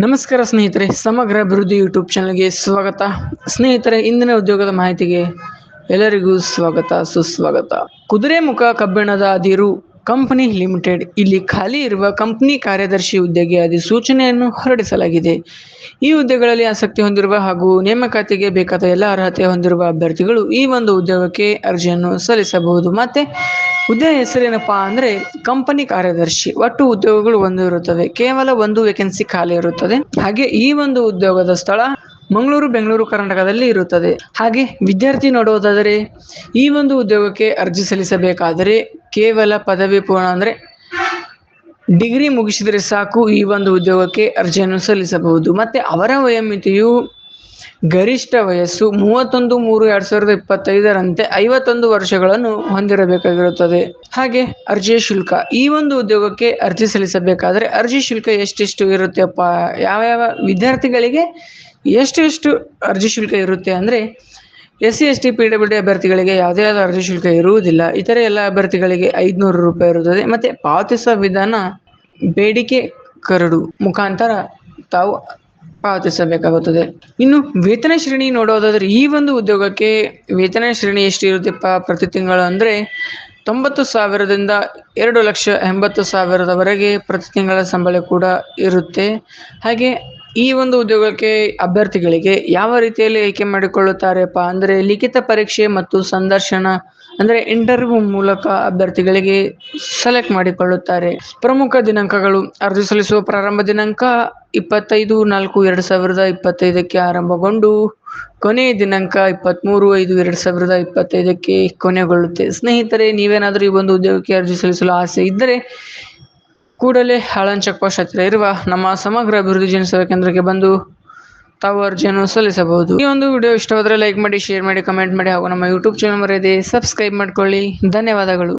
ನಮಸ್ಕಾರ ಸ್ನೇಹಿತರೆ, ಸಮಗ್ರ ಅಭಿವೃದ್ಧಿ ಯೂಟ್ಯೂಬ್ ಚಾನಲ್ಗೆ ಸ್ವಾಗತ. ಸ್ನೇಹಿತರೆ, ಇಂದಿನ ಉದ್ಯೋಗದ ಮಾಹಿತಿಗೆ ಎಲ್ಲರಿಗೂ ಸ್ವಾಗತ, ಸುಸ್ವಾಗತ. ಕುದುರೆಮುಖ ಕಬ್ಬಿಣದ ಅದಿರು ಕಂಪನಿ ಲಿಮಿಟೆಡ್ ಇಲ್ಲಿ ಖಾಲಿ ಇರುವ ಕಂಪನಿ ಕಾರ್ಯದರ್ಶಿ ಹುದ್ದೆಗೆ ಅಧಿಸೂಚನೆಯನ್ನು ಹೊರಡಿಸಲಾಗಿದೆ. ಈ ಹುದ್ದೆಗಳಲ್ಲಿ ಆಸಕ್ತಿ ಹೊಂದಿರುವ ಹಾಗೂ ನೇಮಕಾತಿಗೆ ಬೇಕಾದ ಎಲ್ಲ ಅರ್ಹತೆ ಹೊಂದಿರುವ ಅಭ್ಯರ್ಥಿಗಳು ಈ ಒಂದು ಉದ್ಯೋಗಕ್ಕೆ ಅರ್ಜಿಯನ್ನು ಸಲ್ಲಿಸಬಹುದು. ಮತ್ತೆ ಹುದ್ದೆ ಹೆಸರೇನಪ್ಪ ಅಂದ್ರೆ ಕಂಪನಿ ಕಾರ್ಯದರ್ಶಿ. ಒಟ್ಟು ಉದ್ಯೋಗಗಳು ಒಂದು ಇರುತ್ತವೆ. ಕೇವಲ ಒಂದು ವೇಕೆನ್ಸಿ ಖಾಲಿ ಇರುತ್ತದೆ. ಹಾಗೆ ಈ ಒಂದು ಉದ್ಯೋಗದ ಸ್ಥಳ ಮಂಗಳೂರು, ಬೆಂಗಳೂರು, ಕರ್ನಾಟಕದಲ್ಲಿ ಇರುತ್ತದೆ. ಹಾಗೆ ವಿದ್ಯಾರ್ಥಿ ನೋಡುವುದಾದರೆ ಈ ಒಂದು ಉದ್ಯೋಗಕ್ಕೆ ಅರ್ಜಿ ಸಲ್ಲಿಸಬೇಕಾದರೆ ಕೇವಲ ಪದವಿ ಪೂರ್ಣ ಅಂದರೆ ಡಿಗ್ರಿ ಮುಗಿಸಿದರೆ ಸಾಕು ಈ ಒಂದು ಉದ್ಯೋಗಕ್ಕೆ ಅರ್ಜಿಯನ್ನು ಸಲ್ಲಿಸಬಹುದು. ಮತ್ತು ಅವರ ವಯೋಮಿತಿಯು ಗರಿಷ್ಠ ವಯಸ್ಸು ಮೂವತ್ತೊಂದು ಮೂರು ಎರಡು ಸಾವಿರದ ಇಪ್ಪತ್ತೈದರಂತೆ ಐವತ್ತೊಂದು ವರ್ಷಗಳನ್ನು ಹೊಂದಿರಬೇಕಾಗಿರುತ್ತದೆ. ಹಾಗೆ ಅರ್ಜಿಯ ಶುಲ್ಕ. ಈ ಒಂದು ಉದ್ಯೋಗಕ್ಕೆ ಅರ್ಜಿ ಸಲ್ಲಿಸಬೇಕಾದರೆ ಅರ್ಜಿ ಶುಲ್ಕ ಎಷ್ಟೆಷ್ಟು ಇರುತ್ತೆಪ್ಪ? ಯಾವ ಯಾವ ವಿದ್ಯಾರ್ಥಿಗಳಿಗೆ ಎಷ್ಟು ಎಷ್ಟು ಅರ್ಜಿ ಶುಲ್ಕ ಇರುತ್ತೆ ಅಂದ್ರೆ S C S T, P W D ಅಭ್ಯರ್ಥಿಗಳಿಗೆ ಯಾವುದೇ ಆದ ಅರ್ಜಿ ಶುಲ್ಕ ಇರುವುದಿಲ್ಲ. ಇತರೆ ಎಲ್ಲ ಅಭ್ಯರ್ಥಿಗಳಿಗೆ ಐದುನೂರು ರೂಪಾಯಿ ಇರುತ್ತದೆ. ಮತ್ತೆ ಪಾವತಿಸುವ ವಿಧಾನ ಬೇಡಿಕೆ ಕರಡು ಮುಖಾಂತರ ತಾವು ಪಾವತಿಸಬೇಕಾಗುತ್ತದೆ. ಇನ್ನು ವೇತನ ಶ್ರೇಣಿ ನೋಡೋದಾದ್ರೆ ಈ ಒಂದು ಉದ್ಯೋಗಕ್ಕೆ ವೇತನ ಶ್ರೇಣಿ ಎಷ್ಟು ಇರುತ್ತೆಪ್ಪ ಪ್ರತಿ ತಿಂಗಳು ಅಂದ್ರೆ ತೊಂಬತ್ತು ಸಾವಿರದಿಂದ ಎರಡು ಲಕ್ಷ ಎಂಬತ್ತು ಸಾವಿರದವರೆಗೆ ಪ್ರತಿ ತಿಂಗಳ ಸಂಬಳ ಕೂಡ ಇರುತ್ತೆ. ಹಾಗೆ ಈ ಒಂದು ಉದ್ಯೋಗಕ್ಕೆ ಅಭ್ಯರ್ಥಿಗಳಿಗೆ ಯಾವ ರೀತಿಯಲ್ಲಿ ಆಯ್ಕೆ ಮಾಡಿಕೊಳ್ಳುತ್ತಾರೆಪ್ಪ? ಅಂದರೆ ಲಿಖಿತ ಪರೀಕ್ಷೆ ಮತ್ತು ಸಂದರ್ಶನ, ಅಂದರೆ ಇಂಟರ್ವ್ಯೂ ಮೂಲಕ ಅಭ್ಯರ್ಥಿಗಳಿಗೆ ಸೆಲೆಕ್ಟ್ ಮಾಡಿಕೊಳ್ಳುತ್ತಾರೆ. ಪ್ರಮುಖ ದಿನಾಂಕಗಳು, ಅರ್ಜಿ ಸಲ್ಲಿಸುವ ಪ್ರಾರಂಭ ದಿನಾಂಕ ಇಪ್ಪತ್ತೈದು ನಾಲ್ಕು ಎರಡು ಸಾವಿರದ ಇಪ್ಪತ್ತೈದಕ್ಕೆ ಆರಂಭಗೊಂಡು ಕೊನೆಯ ದಿನಾಂಕ ಇಪ್ಪತ್ತ್ಮೂರು ಐದು ಎರಡು ಸಾವಿರದ ಇಪ್ಪತ್ತೈದಕ್ಕೆ ಕೊನೆಗೊಳ್ಳುತ್ತೆ. ಸ್ನೇಹಿತರೆ, ನೀವೇನಾದರೂ ಈ ಒಂದು ಉದ್ಯೋಗಕ್ಕೆ ಅರ್ಜಿ ಸಲ್ಲಿಸಲು ಆಸೆ ಇದ್ದರೆ ಕೂಡಲೇ ಹಾಳನ್ ಚೆಕ್ ಹತ್ತಿರ ಇರುವ ನಮ್ಮ ಸಮಗ್ರ ಅಭಿವೃದ್ಧಿ ಜನಸೇವಾ ಕೇಂದ್ರಕ್ಕೆ ಬಂದು ತಾವು ಅರ್ಜಿಯನ್ನು ಸಲ್ಲಿಸಬಹುದು. ಈ ಒಂದು ವಿಡಿಯೋ ಇಷ್ಟವಾದರೆ ಲೈಕ್ ಮಾಡಿ ಶೇರ್ ಮಾಡಿ ಕಮೆಂಟ್ ಮಾಡಿ ಹಾಗೂ ನಮ್ಮ ಯೂಟ್ಯೂಬ್ ಚಾನಲ್ ಮರೆಯದೆ ಸಬ್ಸ್ಕ್ರೈಬ್ ಮಾಡ್ಕೊಳ್ಳಿ. ಧನ್ಯವಾದಗಳು.